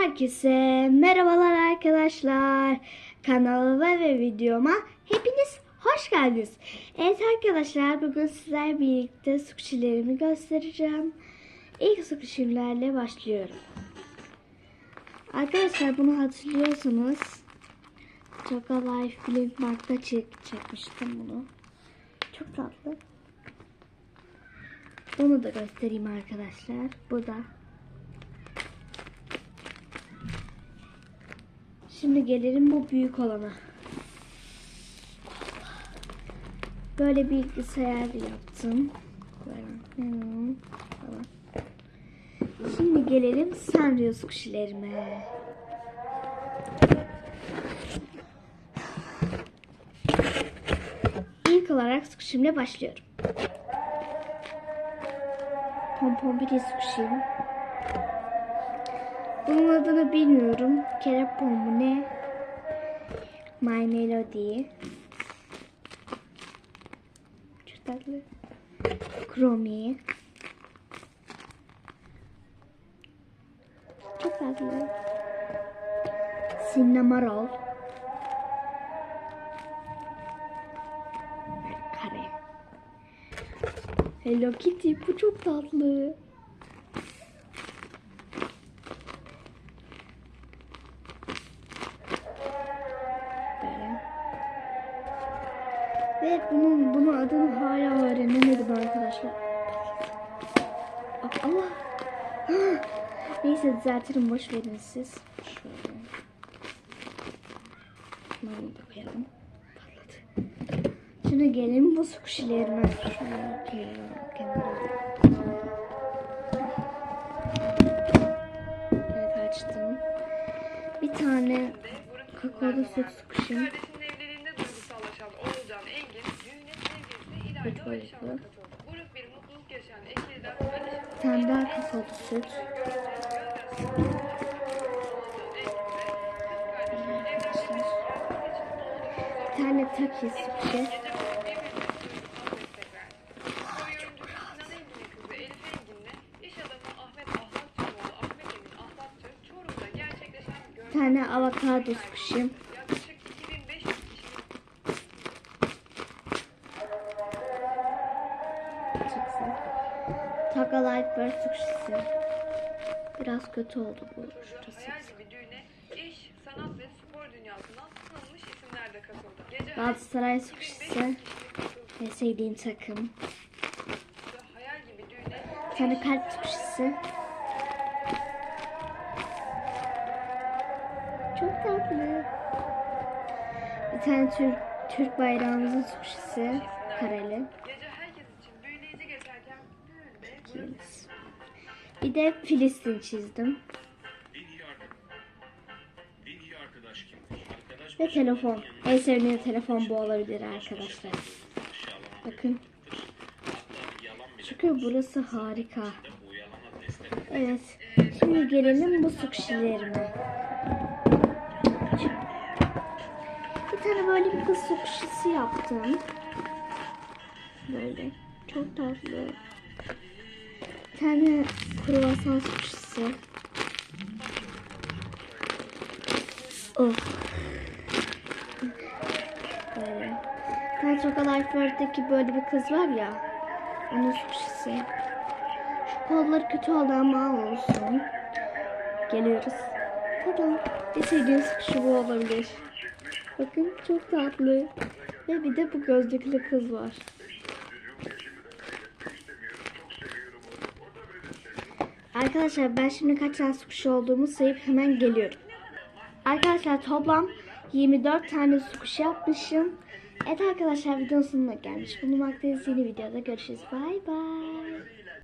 Herkese merhabalar arkadaşlar. Kanalıma ve videoma hepiniz hoş geldiniz. Evet arkadaşlar bugün sizler birlikte sukuşilerimi göstereceğim. İlk sukuşilerle başlıyorum. Arkadaşlar bunu hatırlıyorsanız Choco Life Flint Mark'ta çek çekmiştim bunu. Çok tatlı. Onu da göstereyim arkadaşlar. Bu da Şimdi gelelim bu büyük olana. Böyle bir bilgisayar yaptım. Şimdi gelelim Sanrio kuşilerime. İlk olarak squishimle başlıyorum. Pompon bir squishim. Bunun adını bilmiyorum. Kerepon mu ne? My Melody. Çok tatlı. Chromie. Çok tatlı. Cinnamoroll. Kare. Hello Kitty bu çok tatlı. Böyle. Ve bunun bunun adını hala öğrenemedim arkadaşlar. Ah, Allah. Neyse düzeltirim boş verin siz. Şöyle. Bunu da koyalım. Parladı. Şimdi gelin bu sukuşilerime. Şöyle kenara. Evet açtım. Bir tane kakaolu süt sukuşum. Oğulcan Engin, düğüne sevgilisi İlayda lütfen. katıldı. Buruk bir mutluluk yaşayan Bir tane daha kakaolu süt. Bir tane taki sukuşi. Bir tane avokado sukuşum. Güzel. Taka Light Bird sukuşisi. Biraz kötü oldu bu şurası. gibi düğüne iş, sanat ve spor dünyasından tanınmış isimler de katıldı. Gece Galatasaray sukuşisi. En sevdiğim takım. hayal gibi düğüne Bir tane kalp sukuşisi. Çok tatlı. Bir tane Türk, Türk bayrağımızın sukuşisi. Kareli. Bakayız. Bir de Filistin çizdim. En iyi arkadaş. En iyi arkadaş kimdir? Arkadaş Ve telefon. En sevdiğim telefon bu olabilir arkadaşlar. Bakın. Çünkü burası harika. Evet. Şimdi gelelim bu sukuşilerime. Bir tane böyle bir kız sukuşisi yaptım. Böyle. Çok tatlı. Tane kruvasan sukuşisi. Of. Choco Life World'daki böyle bir kız var ya. Onun sukuşisi. Şu kolları kötü oldu ama olsun. Geliyoruz. Tamam. Bir sevdiğim şu bu olabilir. Bakın çok tatlı. Ve bir de bu gözlüklü kız var. Arkadaşlar ben şimdi kaç tane sukuşu olduğumu sayıp hemen geliyorum. Arkadaşlar toplam 24 tane sukuş yapmışım. Evet arkadaşlar videonun sonuna gelmiş. Bulunmaktayız. Yeni videoda görüşürüz. Bay bay.